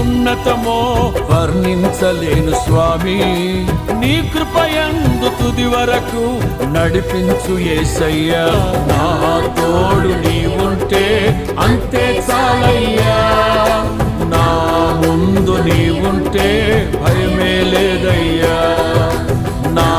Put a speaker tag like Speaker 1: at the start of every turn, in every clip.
Speaker 1: ఉన్నతమో వర్ణించలేను స్వామి. నీ కృపయందు తుది వరకు నడిపించు ఏసయ్యా. నా తోడు నీవుంటే అంతే చాలయ్యా. నా ముందు నీవుంటే భయమే లేదయ్యా. నా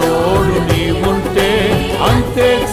Speaker 1: తోడు నీవుంటే అంతే